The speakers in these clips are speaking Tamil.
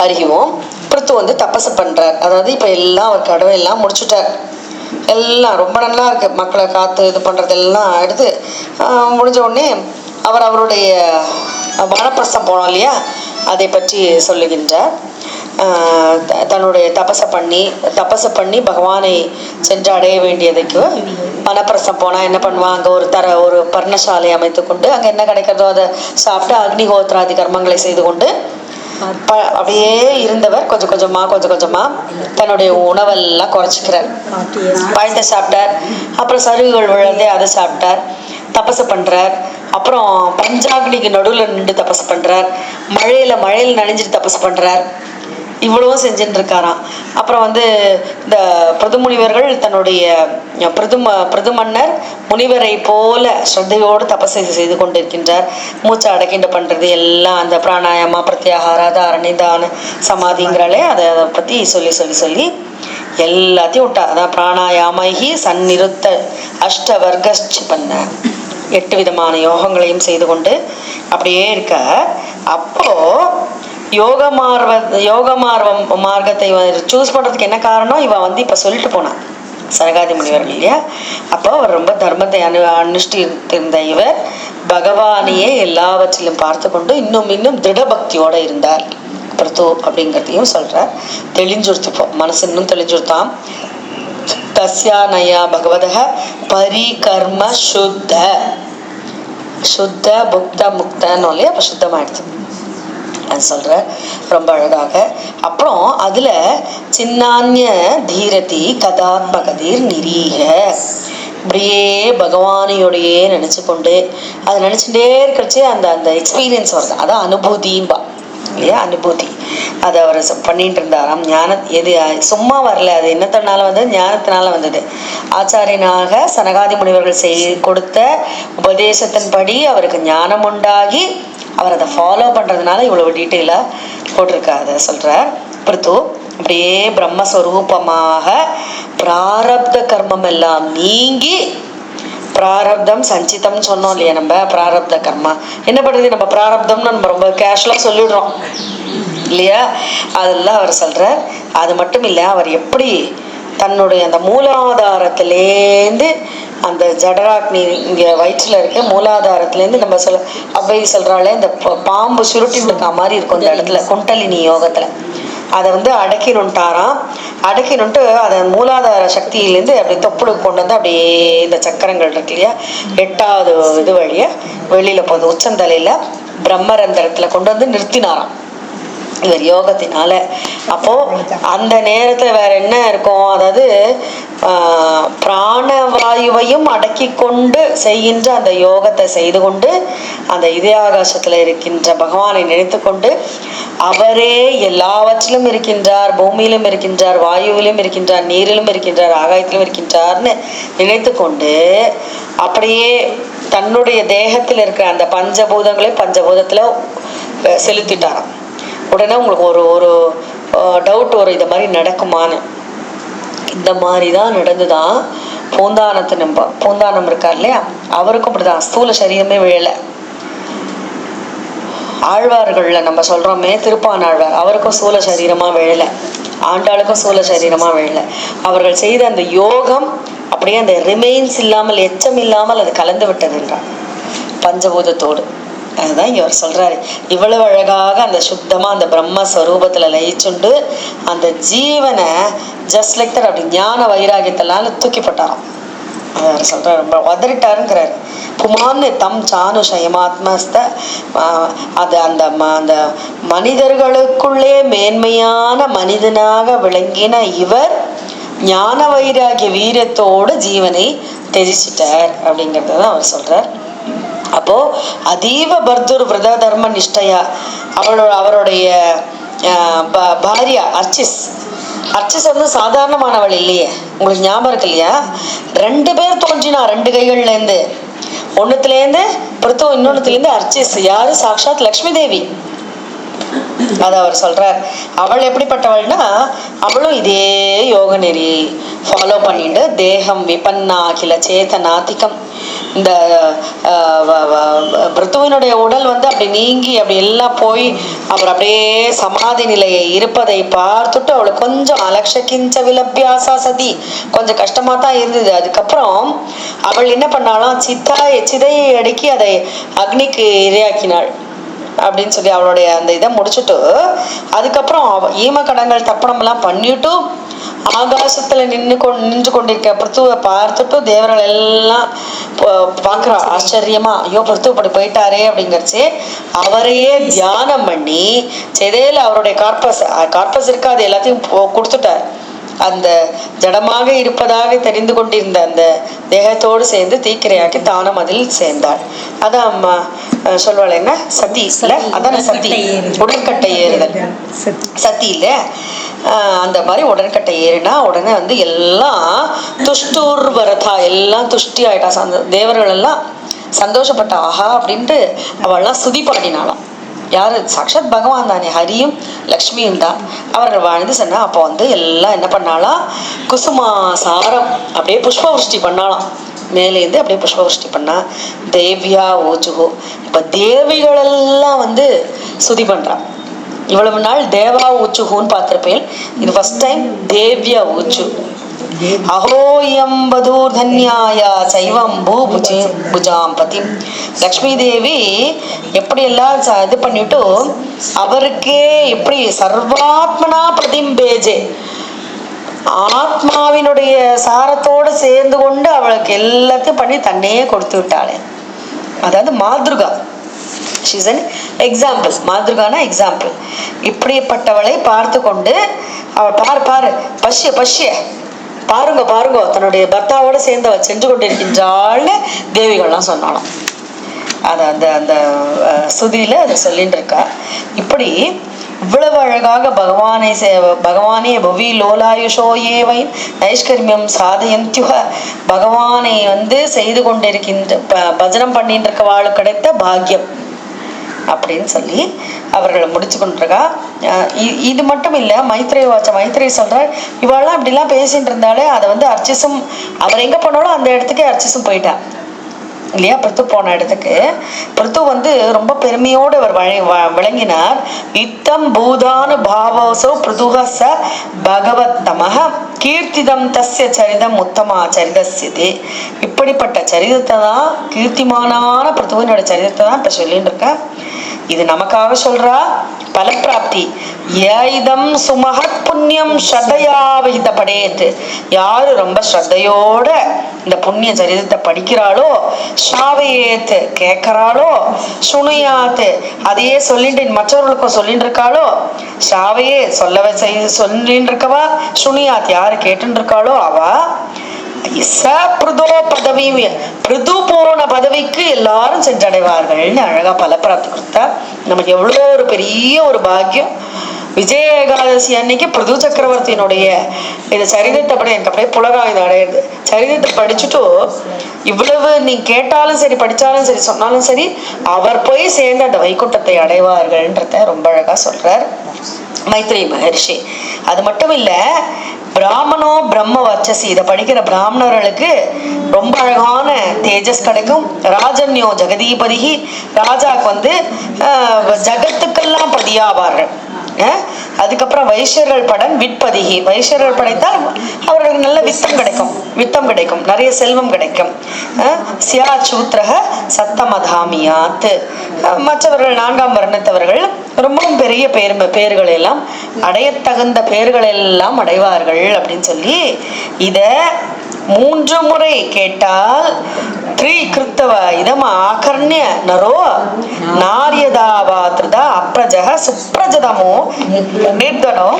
ஹரி ஓம் பிருத்து வந்து தபசு பண்ணுறார் அதாவது இப்போ எல்லாம் அவர் கடவை எல்லாம் முடிச்சுட்டார். எல்லாம் ரொம்ப நல்லா இருக்குது மக்களை காத்து இது பண்ணுறதெல்லாம் எடுத்து முடிஞ்ச உடனே அவர் அவருடைய வனப்பிரஸ்தம் போனோம் இல்லையா? அதை பற்றி சொல்லுகின்றார். த- தன்னுடைய தபசை பண்ணி தபசை பண்ணி பகவானை சென்று அடைய வேண்டியதுக்கு வனப்பிரசம் போனால் என்ன பண்ணுவான் அங்கே ஒரு தர ஒரு பர்ணசாலை அமைத்து கொண்டு அங்கே என்ன கிடைக்கிறதோ அதை சாப்பிட்டு அக்னிஹோத்திராதி கர்மங்களை செய்து கொண்டு அப்படியே இருந்தவர் கொஞ்சம் கொஞ்சமா கொஞ்சம் கொஞ்சமா தன்னுடைய உணவெல்லாம் குறைச்சிக்கிறார். பழத்தை சாப்பிட்டார். அப்புறம் சருகுகள் விழுந்து அதை சாப்பிட்டார். தபசு பண்றார். அப்புறம் பஞ்சாக்னிக்கு நடுவில் நின்று தபசு பண்றார். மழையில மழையில் நனைஞ்சிட்டு தபசு பண்றார். இவ்வளவும் செஞ்சுட்டு இருக்காராம் அப்புறம் வந்து இந்த பிரதுமுனிவர்கள் தன்னுடைய பிரதும பிரதுமன்னர் முனிவரை போல ஸ்ரத்தையோடு தபசை செய்து கொண்டிருக்கின்றார். மூச்சை அடக்கிண்டு பண்றது எல்லாம் அந்த பிராணாயாமா பிரத்யாகாரா தாரணிதான சமாதிங்கிறாலே அதை அதை பத்தி சொல்லி சொல்லி சொல்லி எல்லாத்தையும் விட்டா. அதான் பிராணாயாமைகி சந்நிறுத்த அஷ்ட பண்ண. எட்டு விதமான யோகங்களையும் செய்து கொண்டு அப்படியே இருக்க அப்போ யோக மார்வ யோக மார்வம் மார்க்கத்தை சூஸ் பண்ணுறதுக்கு என்ன காரணம்? இவன் வந்து இப்போ சொல்லிட்டு போனான். சரகாதி முனிவர்கள் இல்லையா? அப்போ அவர் ரொம்ப தர்மத்தை அனு அனுஷ்டித்திருந்த இவர் பகவானையே எல்லாவற்றிலும் பார்த்து கொண்டு இன்னும் இன்னும் திடபக்தியோட இருந்தார். பிரது அப்படிங்கிறதையும் சொல்கிறார் தெளிஞ்சுறுத்துப்போம். மனசு இன்னும் தெளிஞ்சுடுத்தாம் தஸ்யானயா பகவதக பரிகர்ம சுத்த. சுத்த புக்த முக்தன்னு இல்லையா? அப்போ சுத்தமாயிடுச்சு. நான் சொல்கிறேன் ரொம்ப அழகாக. அப்புறம் அதில் சின்னான்ய தீரதி கதாத்மகதீர் நிரீக. இப்படியே பகவானையோடையே நினச்சி கொண்டு அதை நினச்சிட்டே இருக்கிறச்சே அந்த அந்த எக்ஸ்பீரியன்ஸ் வருது. அதான் அனுபூதிம்பா இல்லையா? அனுபூதி. அதை அவர் ச- பண்ணிட்டு இருந்தாராம். ஞான எது சும்மா வரல. அது என்னத்தனால வந்தது? ஞானத்தினால வந்தது. ஆச்சாரியனாக சனகாதி முனிவர்கள் செய் கொடுத்த உபதேசத்தின்படி அவருக்கு ஞானம் உண்டாகி அவர் அதை ஃபாலோ பண்ணுறதுனால இவ்வளவு டீட்டெயிலாக போட்டிருக்கா அதை சொல்றார். பிரித்து அப்படியே பிரம்மஸ்வரூபமாக பிராரப்த கர்மம் எல்லாம் நீங்கி பிராரப்தம் சஞ்சிதம் சொன்னோம் இல்லையா நம்ம? பிராரப்த கர்மா. என்ன பண்ணுறது நம்ம பிராரப்தம்னு நம்ம ரொம்ப கேஷுவலாக சொல்லிடுறோம். இல்லையா? அதெல்லாம் அவர் சொல்கிறார் அது மட்டும் இல்லை அவர் எப்படி தன்னுடைய அந்த மூலாதாரத்திலேருந்து அந்த ஜடராக்னி இங்க வயிற்றுல இருக்க மூலாதாரத்திலேருந்து நம்ம சொல்ல அவ்வை சொல்றாளே இந்த பாம்பு சுருட்டின்னு இருக்க மாதிரி இருக்கும் இந்த இடத்துல குண்டலினி யோகத்துல. அதை வந்து அடக்கினுட்டாராம் அடக்கினுட்டு அதை மூலாதார சக்தியிலேருந்து அப்படியே தொப்புடு கொண்டு வந்து அப்படியே இந்த சக்கரங்கள் இருக்கு இல்லையா எட்டாவது இது வழியா வெளியில போகுது. உச்சந்தலையில பிரம்மரந்திரத்துல கொண்டு வந்து நிறுத்தினாராம். இவர் யோகத்தினால. அப்போ அந்த நேரத்துல வேற என்ன இருக்கும்? அதாவது பிராணவாயுவையும் அடக்கி கொண்டு செய்கின்ற அந்த யோகத்தை செய்து கொண்டு அந்த இதயாகாசத்தில் இருக்கின்ற பகவானை நினைத்து கொண்டு அவரே எல்லாவற்றிலும் இருக்கின்றார் பூமியிலும் இருக்கின்றார் வாயுவிலும் இருக்கின்றார் நீரிலும் இருக்கின்றார் ஆகாயத்திலும் இருக்கின்றார்னு நினைத்து கொண்டு அப்படியே தன்னுடைய தேகத்தில் இருக்கிற அந்த பஞ்சபூதங்களையும் பஞ்சபூதத்தில் செலுத்திட்டாராம். உடனே உங்களுக்கு ஒரு ஒரு டவுட் வரும் இது மாதிரி நடக்குமான்னு இந்த மாதிரி தான் நடந்துதான் பூந்தானத்து நம்ப பூந்தானம் இருக்கார் இல்லையா? அவருக்கும் அப்படிதான். ஸ்தூல சரீரமே விழலை. ஆழ்வார்கள்ல நம்ம சொல்றோமே திருப்பான் ஆழ்வார் அவருக்கும் சூல சரீரமா விழல. ஆண்டாளுக்கும் சூல சரீரமா விழல. அவர்கள் செய்த அந்த யோகம் அப்படியே அந்த ரிமைன்ஸ் இல்லாமல் எச்சம் இல்லாமல் அது கலந்து விட்டது என்றார். பஞ்சபூதத்தோடு அதுதான் இவர் சொல்கிறாரு இவ்வளவு அழகாக அந்த சுத்தமாக அந்த பிரம்ம ஸ்வரூபத்தில் லயிச்சுண்டு அந்த ஜீவனை ஜஸ்ட் லைக் அப்படி ஞான வைராகியத்தெல்லாம் தூக்கி போட்டாராம். அவர் சொல்கிறார் ரொம்ப உதறிட்டாருங்கிறாரு. புமான்னு தம் சானு சயமாத்மஸ்த அது அந்த ம- அந்த மனிதர்களுக்குள்ளே மேன்மையான மனிதனாக விளங்கின இவர் ஞான வைராகிய வீரத்தோடு ஜீவனை தெரிச்சிட்டார் அப்படிங்கிறத தான் அவர் சொல்கிறார் அப்போ அதீவ பர்துர் விரத தர்ம நிஷ்டையா அவளோட அவருடைய பாரியா அர்ச்சிஸ். அர்ச்சிஸ் வந்து சாதாரணமானவள் இல்லையே. உங்களுக்கு ஞாபகம் இருக்கு இல்லையா? ரெண்டு பேர் தோன்றினா ரெண்டு கைகள்ல இருந்து ஒண்ணுத்துல இருந்து இருந்து அர்ச்சிஸ். யாரு? சாக்ஷாத் லக்ஷ்மி தேவி. அதை அவர் சொல்றார். அவள் எப்படிப்பட்டவள்னா அவளும் இதே யோக நெறி ஃபாலோ பண்ணிட்டு தேகம் விபன்னா அகில சேதனாதிகம் இந்த அஹ், பிருத்துவினுடைய உடல் வந்து அப்படி நீங்கி அப்படி எல்லாம் போய் அவர் அப்படியே சமாதி நிலையை இருப்பதை பார்த்துட்டு அவளுக்கு கொஞ்சம் அலட்ச கிஞ்ச விலபியாசா சதி கொஞ்சம் கஷ்டமா தான் இருந்தது. அதுக்கப்புறம் அவள் என்ன பண்ணாலும் சித்தாய் சிதையை அடுக்கி அதை அக்னிக்கு இரையாக்கினாள் அப்படின்னு சொல்லி அவளுடைய அந்த இதை முடிச்சுட்டு அதுக்கப்புறம் ஈம கடங்கள் எல்லாம் பண்ணிட்டும் ஆகாசத்துல நின்று கொண்டு நின்று கொண்டிருக்க பிருத்துவை பார்த்துட்டு தேவர்கள் எல்லாம் பார்க்கறா ஆச்சரியமா ஐயோ பிருத்து இப்படி போயிட்டாரே அப்படிங்கிறச்சு அவரையே தியானம் பண்ணி செதையில அவருடைய கார்பஸ் கார்பஸ் இருக்கு அது எல்லாத்தையும் கொடுத்துட்டார். அந்த ஜடமாக இருப்பதாக தெரிந்து கொண்டிருந்த அந்த தேகத்தோடு சேர்ந்து தீக்கிரையாக்கி தானும் அதில் சேர்ந்தாள். அதான் அம்மா சொல்வாள் என்ன? சதி இல்ல அதான சதி உடற்கட்டை ஏறுதல். சத்தி இல்ல அந்த மாதிரி உடன்கட்டை ஏறினா உடனே வந்து எல்லாம் துஷ்டூர் வரதா எல்லாம் துஷ்டி ஆயிட்டா. சந்த தேவர்கள் எல்லாம் சந்தோஷப்பட்ட ஆஹா அப்படின்ட்டு அவள்லாம் சுதி பாடினாலாம் யாரு? சாட்சாத் பகவான் தானே ஹரியும் லக்ஷ்மியும் தான். அவர்கள் வாழ்ந்து சொன்னா அப்போ வந்து எல்லாம் என்ன பண்ணாலாம் குசுமா சாரம் அப்படியே புஷ்பவருஷ்டி பண்ணாலாம் மேலேருந்து அப்படியே புஷ்பவருஷ்டி பண்ணா தேவியா ஓஜுகோ இப்போ தேவிகளெல்லாம் வந்து சுதி பண்றா. இவ்வளவு நாள் தேவா ஊச்சுகுன்னு பார்த்திருப்பேன். இது ஃபர்ஸ்ட் டைம் தேவ்யா ஊச்சு. அஹோயம் வதூர்தன்யாய சைவம் பூ புஜி புஜாம் பதி. லக்ஷ்மி தேவி எப்படியெல்லாம் ச- இது பண்ணிட்டு அவருக்கே எப்படி சர்வாத்மனா பிரதிம்பேஜே. ஆத்மாவினுடைய சாரத்தோடு சேர்ந்து கொண்டு அவளுக்கு எல்லாத்தையும் பண்ணி தன்னையே கொடுத்து விட்டாளே. அதாவது மாதுருகா. ஷீஸ் அன் எக்ஸாம்பிள் மாத்ருகானா எக்ஸாம்பிள் இப்படிப்பட்டவளை பார்த்து கொண்டு அவள் பார் பாரு பஷ்ய பஷ்ய. பாருங்க பாருங்க தன்னுடைய பர்த்தாவோட சேர்ந்து அவள் சென்று கொண்டிருக்கின்றாள்னு தேவிகள்லாம் சொன்னாலும் அது அந்த அந்த அஹ், சுதியில அதை சொல்லிட்டு இருக்கா இப்படி இவ்வளவு அழகாக பகவானை சே- பகவானே புவி லோலாயுஷோ ஏவை நைஷ்கர்மியம் சாதயந்தியுக. பகவானை வந்து செய்து கொண்டிருக்கின்ற ப- பஜனம் பண்ணிட்டு இருக்கவாளுக்கு கிடைத்த பாக்கியம். அப்படின்னு சொல்லி அவர்களை முடிச்சு கொண்டிருக்கா. இது மட்டும் இல்லை மைத்ரே வாச்ச மைத்ரே சொல்றார் இவாள்லாம் இப்படிலாம் பேசிட்டு இருந்தாலே அதை வந்து அர்ச்சிசும் அவர் எங்கே போனாலும் அந்த இடத்துக்கே அர்ச்சிசும் போயிட்டா. இல்லையா? பிரித்து போன இடத்துக்கு. பிரித்து வந்து ரொம்ப பெருமையோடு அவர் வ- விளங்கினார். இத்தம் பூதானு பாவோசோ பிருதுகச ச பகவத்தமக கீர்த்திதம் தஸ்ய சரிதம் உத்தமா சரிதஸ்யது. இப்படிப்பட்ட சரிதத்தை தான் கீர்த்திமானான பிருத்துவனோட சரிதத்தை தான் இப்போ சொல்லிட்டு இருக்கேன் இது நமக்காக சொல்றா? பலப்பிராப்தி. ஏதம் சுமகத் புண்ணியம் ஸ்ரத்தையா விகித படேத்து யாரு ரொம்ப ஸ்ரத்தையோட இந்த புண்ணிய சரிதத்தை படிக்கிறாளோ ஸ்ராவையேத்து கேட்கறாளோ சுனையாத்து அதையே சொல்லிட்டு மற்றவர்களுக்கும் சொல்லிட்டு இருக்காளோ ஷாவையே சொல்லவே செய் சொல்லிட்டு இருக்கவா சுனியாத் யாரு கேட்டுட்டு இருக்காளோ அவ ச பிருதோ பதவி பிருது போன பதவிக்கு எல்லாரும் சென்றடைவார்கள்னு அழகா பலப்பிராப்தி கொடுத்தா. நமக்கு எவ்வளோ ஒரு பெரிய ஒரு பாக்கியம். விஜய ஏகாதசி அன்னைக்கு பிரது சக்கரவர்த்தியினுடைய இந்த சரிதத்தை படி எனக்கு அப்படியே புலகாயுதம் அடையுது சரிதத்தை படிச்சுட்டு இவ்வளவு நீ கேட்டாலும் சரி படிச்சாலும் சரி சொன்னாலும் சரி அவர் போய் சேர்ந்து அந்த வைகுண்டத்தை அடைவார்கள்ன்றத ரொம்ப அழகா சொல்றார் மைத்ரி மகர்ஷி. அது மட்டும் இல்ல பிராமணோ பிரம்ம வச்சசி இதை படிக்கிற பிராமணர்களுக்கு ரொம்ப அழகான தேஜஸ் கிடைக்கும் ராஜன்யோ ஜெகதீபதிகி ராஜாக்கு வந்து ஜகத்துக்கெல்லாம் பதியாவார்கள். அதுக்கப்புறம் வைஷ்யர்கள் படம் விற்பதிகி. வைஷ்யர்கள் படைத்தால் அவர்களுக்கு நல்ல வித்தம் கிடைக்கும். வித்தம் கிடைக்கும். நிறைய செல்வம் கிடைக்கும். சியா சூத்ரக சத்தமதாமியாத். மற்றவர்கள் நான்காம் வர்ணத்தவர்கள் ரொம்பவும் பெரிய பேர் பேர்கள் எல்லாம் அடையத்தகுந்த தகுந்த எல்லாம் அடைவார்கள் அப்படின்னு சொல்லி இதை மூன்று முறை கேட்டால் த்ரீ கிருத்தவ இதம் ஆகர்ணிய நரோ நாரியதாவாத்ருதா அப்ரஜக சுப்ரஜதமோ நிர்தனோ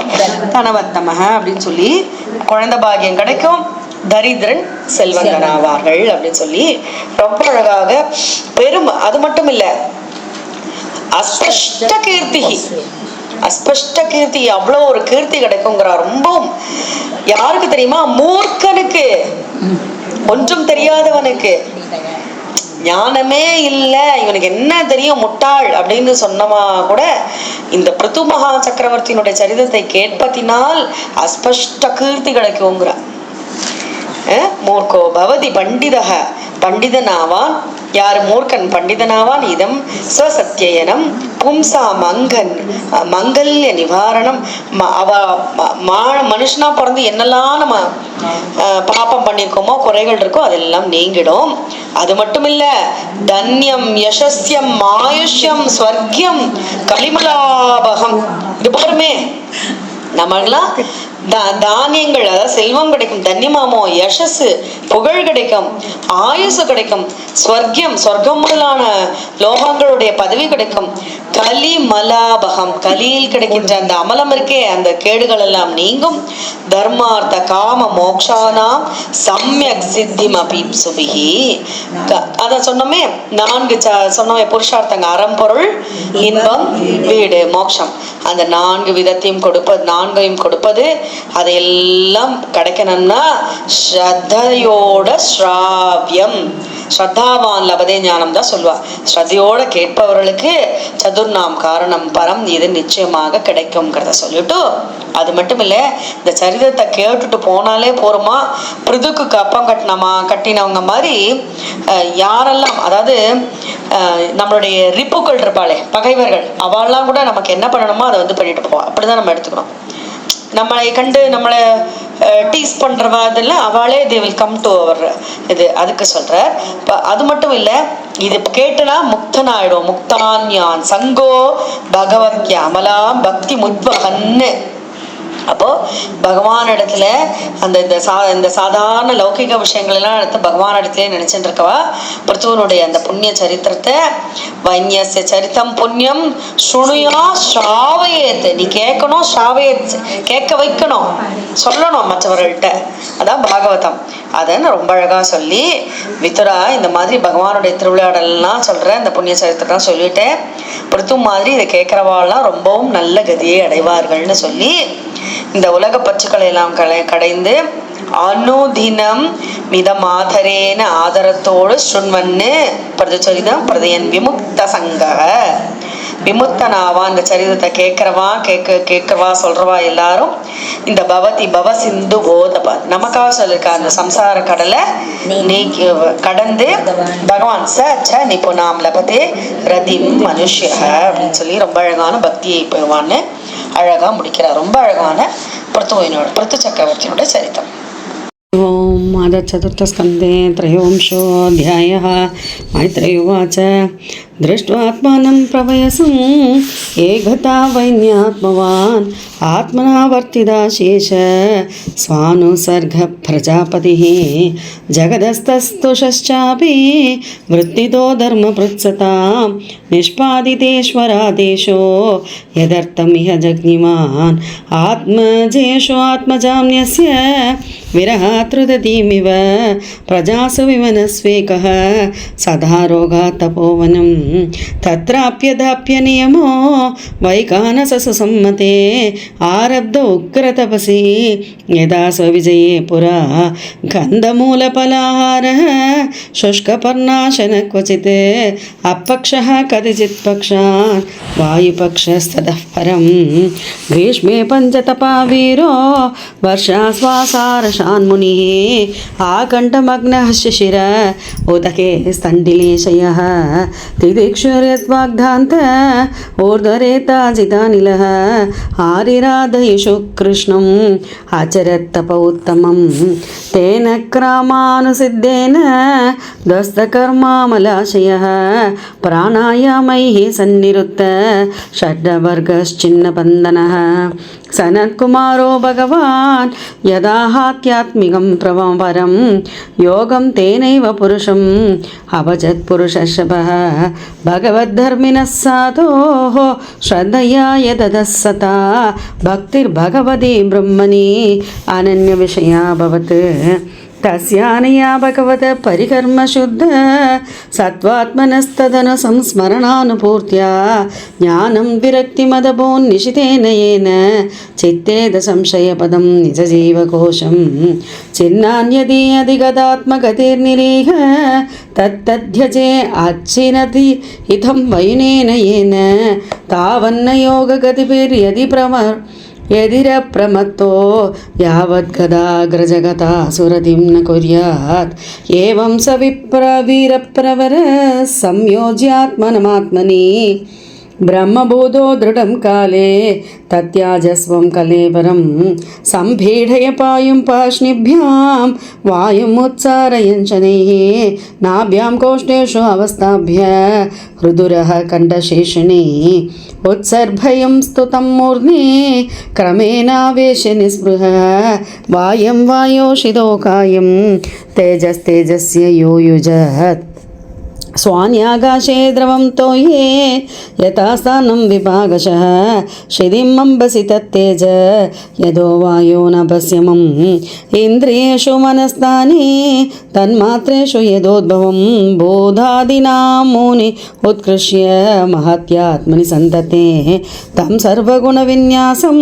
தனவந்தமக அப்படின்னு சொல்லி குழந்தை பாக்கியம் கிடைக்கும். தரித்திரன் செல்வங்கனாவார்கள் அப்படின்னு சொல்லி ரொம்ப அழகாக பெரும் அது மட்டும் இல்ல அஸ்பஷ்ட கீர்த்தி அஸ்பஷ்ட கீர்த்தி அவ்வளோ ஒரு கீர்த்தி கிடைக்குங்கிறா ரொம்பவும் யாருக்கு தெரியுமா? மூர்க்கனுக்கு. ஒன்றும் தெரியாதவனுக்கு. ஞானமே இல்லை. இவனுக்கு என்ன தெரியும்? முட்டாள் அப்படின்னு சொன்னமா கூட இந்த பிருத்து மகா சக்கரவர்த்தியினுடைய சரிதத்தை கேட்பத்தினால் அஸ்பஷ்ட கீர்த்தி கிடைக்குங்கிறா மூர்க்கோ பவதி பண்டிதக. பண்டிதனாவான். யார் மூர்க்கன் பண்டிதனாவான் இதம் ஸ்வசத்தியனம் பும்சா மங்கன் மங்கல்ய நிவாரணம் ம- அவ மா- மனுஷனா பிறந்து என்னெல்லாம் நம்ம பாப்பம் பண்ணியிருக்கோமோ குறைகள் இருக்கோ அதெல்லாம் நீங்கிடும். அது மட்டும் இல்ல தன்யம் யசஸ்யம் ஆயுஷ்யம் ஸ்வர்க்கியம் கலிமலாபகம். இது பாருமே நம்மளாம் தானியங்கள் அதாவது செல்வம் கிடைக்கும் தன்யமாமோ யசஸ் புகழ் கிடைக்கும் ஆயுசு கிடைக்கும் ஸ்வர்க்கியம் சொர்க்கம் முதலான லோகங்களுடைய பதவி கிடைக்கும். கலி மலாபகம் கலியில் கிடைக்கின்ற அந்த அமலம் இருக்கே அந்த கேடுகள் எல்லாம் நீங்கும். தர்மார்த்த காம மோக்ஷானாம் சம்யக் சித்திம் அபீம் சுபிகி க- அத சொன்னோமே நான்கு ச- சொன்னோமே புருஷார்த்தங்க அறம்பொருள் இன்பம் வீடு மோக்ஷம். அந்த நான்கு விதத்தையும் கொடுப்பது நான்கையும் கொடுப்பது அதையெல்லாம் கிடைக்கணும்னா ஸ்ரத்தையோட ஸ்ராவியம். ஸ்ரத்தாவான் லபதே ஞானம் தான் சொல்லுவா. ஸ்ரத்தையோட கேட்பவர்களுக்கு சதுர்நாம் காரணம் பரம் இது நிச்சயமாக கிடைக்கும்ங்கிறத சொல்லிட்டு அது மட்டும் இல்லை இந்த சரிதத்தை கேட்டுட்டு போனாலே போருமா? பிருதுக்கு கப்பம் கட்டினமா கட்டினவங்க மாதிரி அஹ், யாரெல்லாம் அதாவது நம்மளுடைய ரிப்புக்கள் இருப்பாளே பகைவர்கள் அவெல்லாம் கூட நமக்கு என்ன பண்ணணுமோ அதை வந்து பண்ணிட்டு போவோம் அப்படிதான் நம்ம எடுத்துக்கணும். நம்மளை கண்டு நம்மளை டீஸ் பண்ணுறவா அதெல்லாம் அவளே தே வில் கம் டு அவர் இது அதுக்கு சொல்கிறார் இப்போ அது மட்டும் இல்லை இது கேட்டுனா முக்தன் ஆயிடும் முக்தான்யான் சங்கோ பகவத்யா அமலாம் பக்தி முத்வகன்னு. அப்போ பகவான் இடத்துல அந்த இந்த சா இந்த சாதாரண லௌகிக விஷயங்கள்லாம் எடுத்து பகவான் இடத்துல நினைச்சுட்டு இருக்கவா பிருத்துவனுடைய அந்த புண்ணிய சரித்திரத்தை வன்யச சரித்தம் புண்ணியம் சுணுயா ஸ்ராவயேத்து நீ கேட்கணும் ஸ்ராவயத் கேட்க வைக்கணும் சொல்லணும் மற்றவர்கள்ட்ட. அதான் பாகவதம். அதை நான் ரொம்ப அழகா சொல்லி வித்துரா இந்த மாதிரி பகவானுடைய திருவிளையாடல்லாம் சொல்றேன் இந்த புண்ணிய சரித்திரம் சொல்லிட்டேன். பிருத்து மாதிரி இதை கேட்குறவாள்லாம் ரொம்பவும் நல்ல கதியை அடைவார்கள்னு சொல்லி இந்த உலக பற்றுக்களை எல்லாம் கலை கடைந்து அனுதினம் மிதமாதரேன ஆதரத்தோடு சுண்வன்னு பிரதிச்சரிதம் பிரதையன் விமுக்த சங்க விமுக்தனாவா? இந்த சரிதத்தை கேட்கறவா? கேட்க கேட்கவா? சொல்றவா எல்லாரும்? இந்த பவதி பவ சிந்து ஓதபா நமக்காக சொல்லிருக்க அந்த சம்சார கடலை நீக்கி கடந்து பகவான் ச ச நிபுணாம் லபதே ரதிம் மனுஷ அப்படின்னு சொல்லி ரொம்ப அழகான பக்தியை போவான்னு அழகாக முடிக்கிறார். ரொம்ப அழகான பிருத்துவினோட பிரத்து சக்கரவர்த்தியோட சரித்தம் पादचतुर्थस्कन्धे त्रयोंशोऽध्यायः मैत्रेयुवाच। दृष्ट्वात्मानं प्रवयस ये गता वैन्यात्मवान्, आत्मनावर्तिदा शेष, स्वानुसर्गप्रजापतिः। वृत्ति धर्म पृत्सता निष्पादितेश्वरादेशो यदर्थम इह जग्निमान् आत्मजेशो आत्मजाम्यस्य विरहातृदति జ్యోతిమివ ప్రజాసువిమనస్వేకः సదారోగా తపోవనం. తత్రాప్యదాప్యనియమో వైకానససుసమ్మతే ఆరబ్ధ ఉగ్రతపసి యదా స్వవిజయే పురా గంధమూలఫలాహార శుష్కపర్ణాశన క్వచిత్ అపక్ష కదిచిత్ పక్షాన్ వాయుపక్షస్తతః పరం గ్రీష్మే పంచతపా వీరో వర్షాశ్వాసారషాన్ముని वर्षाश्वासारशान्मुनिः आकण्ठमग्नः शिशिर उदके स्तण्डिलेशयः तिदिक्षुर्यद्वाग्धान्त ऊर्ध्वरेताजितानिलः आरिराधयिषु कृष्णम् आचरत्तप उत्तमं तेन क्रामानुसिद्धेन दस्तकर्मामलाशयः प्राणायामैः सन्निरुत्त षड्वर्गश्चिन्नबन्धनः सनत्कुमारो भगवान् यदाहात्यात्मिकं प्रवं परं योगं तेनैव पुरुषम् अभजत्पुरुषशभः भगवद्धर्मिणः साधोः श्रद्धया यदधः सता भक्तिर्भगवती ब्रह्मणि अनन्यविषया भवत् తస్యానయా భగవత పరికర్మశుద్ధ సత్వాత్మనస్తదను సంస్మరణానుపూర్త జ్ఞానం విరక్తిమదపోన్నిషితేన ఏన చిత్తేద సంశయపదం నిజ జీవకోశం చిన్నాన్యది అధిగతాత్మగతిర్నిరీహ తత్తధ్యజే అచ్చినది హితం వయునేన తావన్న యోగగతిభిర్యది ప్రమ यदिरप्रमत्तो यावद्गदाग्रजगता सुरतिं न कुर्यात् एवं स विप्रवीरप्रवर संयोज्यात्मनमात्मनि బ్రహ్మబోధో దృఢం కాలే తత్యాజస్వం కలేవరం సంపీఢయ పాయుం పాష్నిభ్యాం వాయుముచ్చారయంచనే నాభ్యాం కోష్ణేషు అవస్థాభ్య హృదుర కంఠశేషిణి ఉత్సర్భయం స్తుతం మూర్ధ్ని క్రమేణావేశ నిస్పృహ వాయం వాయోషిదోకాయం తేజస్తేజస్ యోయుజత్ स्वान्याकाशे द्रवं तोये यथा स्थानं विभागशः शिथिम् अम्बसि तत्तेज यदो वायो न पश्यमम् इन्द्रियेषु मनस्तानि तन्मात्रेषु यदोद्भवं बोधादीनां मुनि उत्कृष्य महत्यात्मनि सन्तते तं सर्वगुणविन्यासं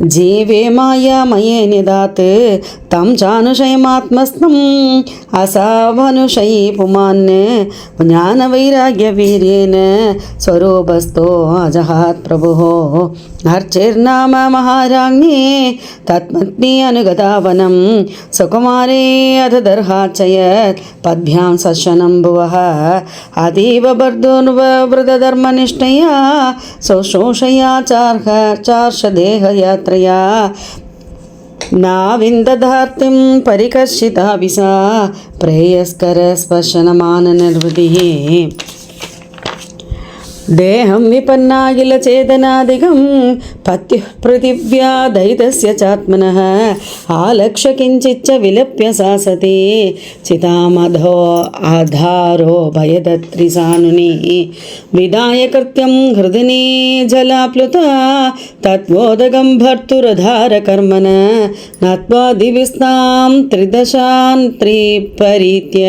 जीवे मायामये निदात् तं चानुशयमात्मस्थम् असावनुशयी पुमान् ज्ञानवैराग्यवीर्येण स्वरूपस्थो अजहात् प्रभुः अर्चिर्नाम महाराज्ञे तत्मत्नी अनुगतावनं सुकुमारे अथ दर्हाचयत् पद्भ्यां सशनं भुवः अतीव बर्धुर्वृतधर्मनिष्ठया शुश्रूषया चार्ह రాత్రయా నావిందధార్తిం పరికర్షితాభిసా. ప్రేయస్కర స్పర్శనమాన నిర్వృతి. దేహం విపన్నాగిల చేతనాదిగం పత్యు పృథివ్యా దైత్య చాత్మన. ఆలక్ష్య కించిచ్చ విలప్య సాసతి. చితామధో ఆధారో భయదత్రిసానుని విదాయ కృత్యం హృదినే జలాప్లుత. తత్వోదగం భర్తురధార కర్మన నత్వా దివిస్తాం త్రిదశాన్ త్రిపరీత్య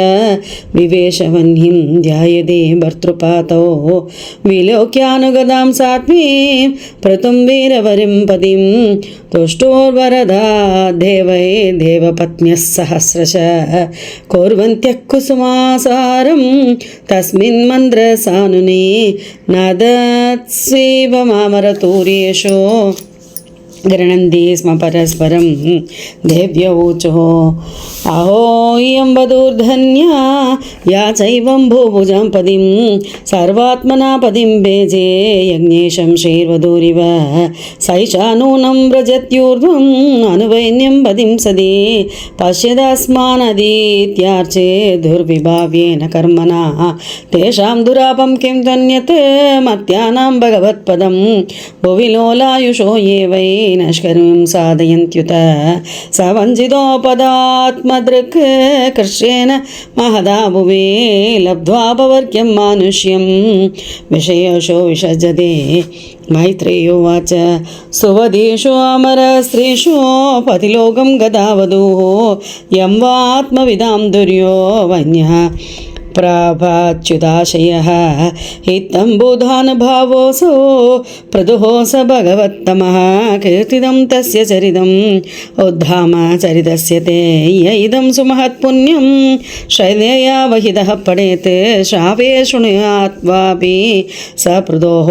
వివేశవన్యం ధ్యాయదే భర్తృపాతో. विलोक्यानुगदां प्रतुं वीरवरिं पदिं तुष्टोर्वरदा देवै देवपत्न्यः सहस्रश। कुर्वन्त्यः कुसुमासारं तस्मिन् मन्द्रसानुने नदत्सेव मामरतूर्येषु गृह्णन्ति स्म परस्परं देव्यौचुः अहो इयं वधूर्धन्या या चैवं भूभुजां पदिं सर्वात्मना पदिं भेजे यज्ञेशं श्रीर्वधूरिव सैषा नूनं व्रजत्यूर्ध्वम् अनुवैन्यं पदिं सदि पश्यदस्मानदीत्यार्चे दुर्विभाव्येन कर्मणा तेषां दुरापं किं तन्यत् मत्यानां भगवत्पदं भुवि लोलायुषो ये वै नष्कर्मीं साधयन्त्युत स वञ्चितोपदात्मदृक् कृष्येन महदा भुवे लब्ध्वापवर्ग्यं मानुष्यं विषयशो विसर्जते मैत्रेयोवाच सुवदेषु अमरस्त्रीषु पतिलोकं गदावधूः यं वात्मविदां दुर्यो वन्यः प्राभाच्युताशयः हितं बोधानुभावोऽसौ प्रदुः स भगवत्तमः। कीर्तितं तस्य चरितम्। उद्धाम चरितस्य ते य इदं सुमहत्पुण्यं शैलेया वहितः पठेत्। श्रावे शृणुयात्वापि स प्रदोः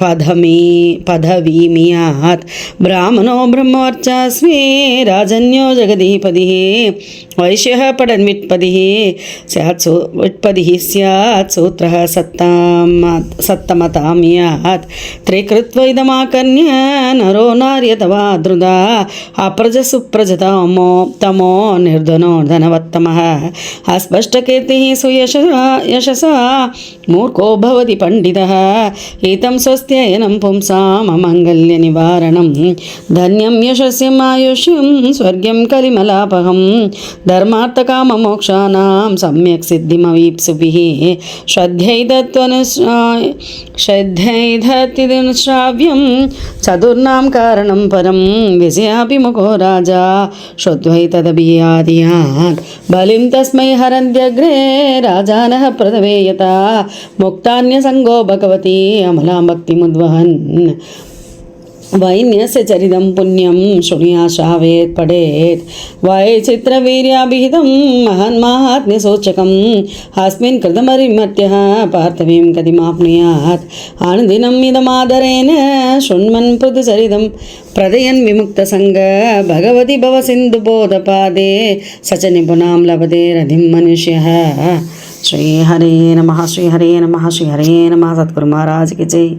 पदमी, पदवीमियात्। ब्राह्मणो ब्रह्मवर्चास्मि राजन्यो जगदीपतिः। वैश्यः पडन्विट्पदिः स्यात् सु विट्पदिः स्यात् सूत्रः सत्तां सत्तमतां यात् त्रिकृत्व इदमाकर्ण्य नरो नार्यतवा धृदा अप्रजसुप्रजतमो तमो निर्धनो धनवत्तमः अस्पष्टकीर्तिः सुयशसा यशसा मूर्खो भवति पण्डितः एतं स्वस्त्ययनं पुंसाम् अमङ्गल्यनिवारणं धन्यं यशस्यम् आयुष्यं स्वर्ग्यं कलिमलापहं धर्मार्थकाममोक्षाणां सम्यक् सिद्धिमवीप्सुभिः श्रद्धैदत्वनुश्रा श्रद्धैधतिश्राव्यं चतुर्णां कारणं परं विजयाभिमुखो राजा, श्रुत्वैतदभियादियात्। बलिं तस्मै हरन्त्यग्रे राजानः प्रथवेयता मुक्तान्यसङ्गो भगवती, अमलां भक्तिमुद्वहन्। वैन्यस्य चरितं पुण्यं शृणुयाशावेत् पठेत् वैचित्रवीर्याभिहितं महन्माहात्म्यसूचकम् अस्मिन् कृतमरिमत्यः पार्थवीं कतिमाप्नुयात् अनुदिनम् इदमादरेण शृण्वन् पृथुचरितं प्रदयन् विमुक्तसङ्ग भगवति भवसिन्धुबोधपादे स च निपुणां लभते रतिं मनुष्यः श्रीहरे नमः श्रीहरे नमः श्रीहरे नमः सद्गुरु महाराज की जय